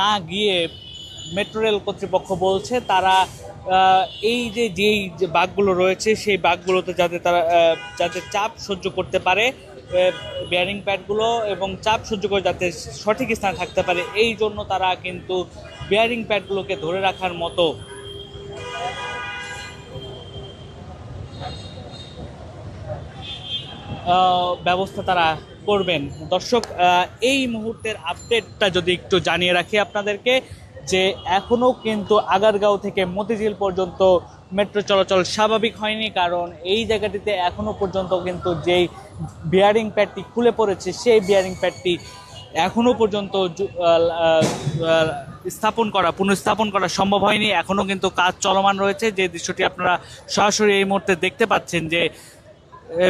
না গিয়ে metro rail কর্তৃপক্ষ বলছে তারা এই যে, যেই যে বাঘগুলো রয়েছে, সেই বাঘগুলোতে যাতে তারা যাতে চাপ সহ্য করতে পারে বেয়ারিং প্যাডগুলো এবং চাপ সহ্য করে যাতে সঠিক স্থানে থাকতে পারে, এই জন্য তারা কিন্তু বেয়ারিং প্যাডগুলোকে ধরে রাখার মতো। ব্যবস্থা তারা করবেন। দর্শক এই মুহূর্তের আপডেটটা যদি একটু জানিয়ে রাখি আপনাদেরকে, যে এখনও কিন্তু আগারগাঁও থেকে মতিঝিল পর্যন্ত মেট্রো চলাচল স্বাভাবিক হয়নি, কারণ এই জায়গাটিতে এখনও পর্যন্ত কিন্তু যেই বিয়ারিং প্যাডটি খুলে পড়েছে, সেই বিয়ারিং প্যাডটি এখনও পর্যন্ত স্থাপন করা, পুনঃস্থাপন করা সম্ভব হয়নি। এখনও কিন্তু কাজ চলমান রয়েছে। যে দৃশ্যটি আপনারা সরাসরি এই মুহূর্তে দেখতে পাচ্ছেন যে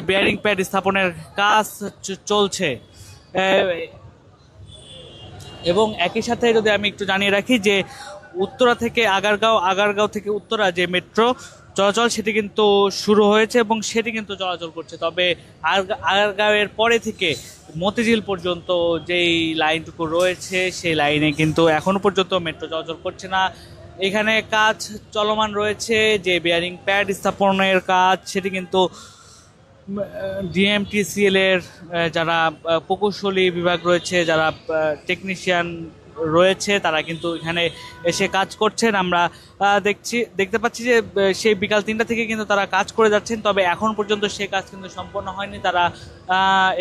বেয়ারিং প্যাড স্থাপনের কাজ চলছে। এবং একই সাথে যদি আমি একটু জানিয়ে রাখি যে উত্তরা থেকে আগারগাঁও আগারগাঁও থেকে উত্তরা যে মেট্রো চলাচল সেটি কিন্তু শুরু হয়েছে এবং সেটি কিন্তু চলাচল করছে। তবে আগার- আগারগাঁওয়ের পরে থেকে মতিঝিল পর্যন্ত যেই লাইনটুকু রয়েছে, সেই লাইনে কিন্তু এখনও পর্যন্ত মেট্রো চলাচল করছে না। এখানে কাজ চলমান রয়েছে, যে বেয়ারিং প্যাড স্থাপনের কাজ, সেটি কিন্তু ডিএমটিসিএল এর যারা প্রকৌশলী বিভাগ রয়েছে, যারা টেকনিশিয়ান রয়েছে, তারা কিন্তু এখানে এসে কাজ করছেন। আমরা দেখছি, দেখতে পাচ্ছি যে সেই বিকাল তিনটা থেকে কিন্তু তারা কাজ করে যাচ্ছেন, তবে এখন পর্যন্ত সেই কাজ কিন্তু সম্পন্ন হয়নি। তারা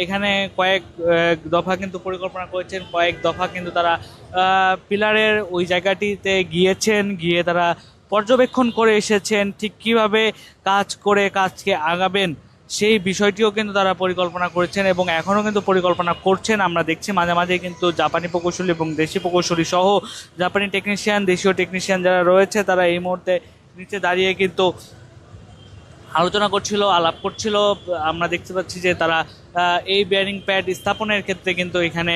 এখানে কয়েক দফা কিন্তু পরিকল্পনা করেছেন, কয়েক দফা কিন্তু তারা পিলারের ওই জায়গাটিতে গিয়েছেন, গিয়ে তারা পর্যবেক্ষণ করে এসেছেন, ঠিক কীভাবে কাজ করে কাজকে আগাবেন। সেই বিষয়টিও কিন্তু তারা পরিকল্পনা করেছেন এবং এখনও কিন্তু পরিকল্পনা করছেন। আমরা দেখছি মাঝে মাঝে কিন্তু জাপানি প্রকৌশলী এবং দেশি প্রকৌশলী সহ জাপানি টেকনিশিয়ান দেশীয় টেকনিশিয়ান যারা রয়েছে, তারা এই মুহূর্তে নিচে দাঁড়িয়ে কিন্তু আলোচনা করছিল, আলাপ করছিল। আমরা দেখতে পাচ্ছি যে তারা এই বেয়ারিং প্যাড স্থাপনের ক্ষেত্রে কিন্তু এখানে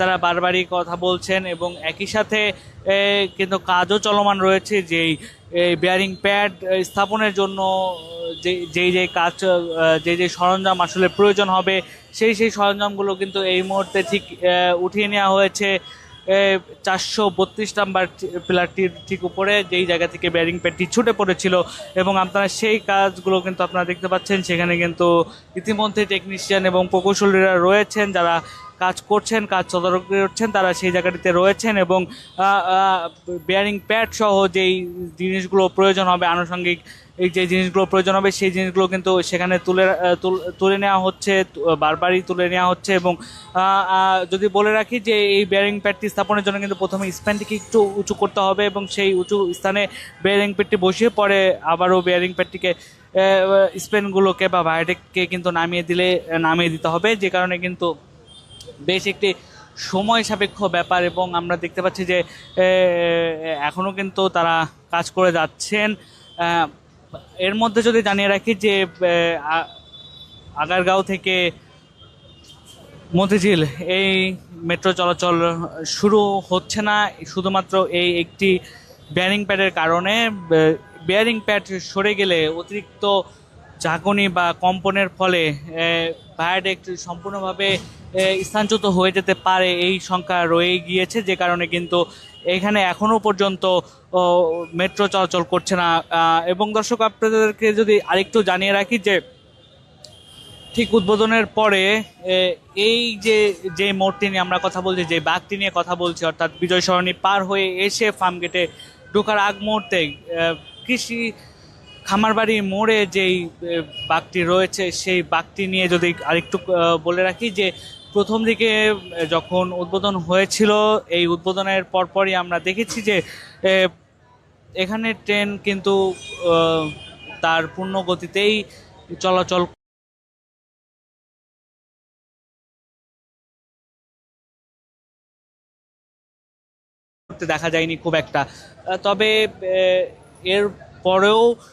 তারা বারবারই কথা বলছেন এবং একই সাথে কিন্তু কাজও চলমান রয়েছে যেই বেয়ারিং প্যাড স্থাপনের জন্য যে যেই যেই কাজ যে যে সরঞ্জাম আসলে প্রয়োজন হবে, সেই সেই সরঞ্জামগুলো কিন্তু এই মুহূর্তে ঠিক উঠিয়ে নেওয়া হয়েছে। চারশো বত্রিশ নাম্বার পিলারটির ঠিক উপরে, যেই জায়গা থেকে ব্যারিং প্যাডটি ছুটে পড়েছিল। এবং আপনারা সেই কাজগুলো কিন্তু আপনারা দেখতে পাচ্ছেন, সেখানে কিন্তু ইতিমধ্যে টেকনিশিয়ান এবং প্রকৌশলীরা রয়েছেন, যারা কাজ করছেন, কাজ তদারকি করছেন, তারা সেই জায়গাটিতে রয়েছেন এবং বেয়ারিং প্যাড সহ যেই জিনিসগুলো প্রয়োজন হবে, আনুষঙ্গিক এই যে জিনিসগুলো প্রয়োজন হবে, সেই জিনিসগুলো কিন্তু সেখানে তুলে তুলে নেওয়া হচ্ছে বারবারই তুলে নেওয়া হচ্ছে এবং যদি বলে রাখি যে এই বেয়ারিং প্যাডটি স্থাপনের জন্য কিন্তু প্রথমে স্প্যানটিকে একটু উঁচু করতে হবে এবং সেই উঁচু স্থানে বেয়ারিং প্যাডটি বসিয়ে পরে আবারও বেয়ারিং প্যাডটিকে স্পেনগুলোকে বা ভাইটেককে কিন্তু নামিয়ে দিলে, নামিয়ে দিতে হবে। যে কারণে কিন্তু বেশ একটি সময় সাপেক্ষ ব্যাপার এবং আমরা দেখতে পাচ্ছি যে এখনও কিন্তু তারা কাজ করে যাচ্ছেন। এর মধ্যে যদি জানিয়ে রাখি যে আগারগাঁও থেকে মতিঝিল এই মেট্রো চলাচল শুরু হচ্ছে না, শুধুমাত্র এই একটি বেয়ারিং প্যাডের কারণে। বেয়ারিং প্যাড সরে গেলে অতিরিক্ত ঝাঁকুনি বা কম্পনের ফলে ভায়াডেক্ট সম্পূর্ণভাবে স্থানচ্যুত হয়ে যেতে পারে এই সংখ্যা রয়ে গিয়েছে, যে কারণে কিন্তু এখানে এখনও পর্যন্ত মেট্রো চলাচল করছে না। এবং দর্শক, আপনাদেরকে যদি আরেকটু জানিয়ে রাখি যে, ঠিক উদ্বোধনের পরে এই যে যে মোড়টি নিয়ে আমরা কথা বলছি, যে বাঘটি নিয়ে কথা বলছি, অর্থাৎ বিজয় সরণি পার হয়ে এসে ফার্ম গেটে ঢোকার আগ মুহূর্তে কৃষি খামারবাড়ি মোড়ে যেই বাঘটি রয়েছে, সেই বাঘটি নিয়ে যদি আরেকটু বলে রাখি যে প্রথম দিকে যখন উদ্বোধন হয়েছিল, এই উদ্বোধনের পরপরই আমরা দেখেছি যে এখানে ট্রেন কিন্তু তার পূর্ণ গতিতেই চলাচল দেখা যায়নি খুব একটা। তবে এর পরেও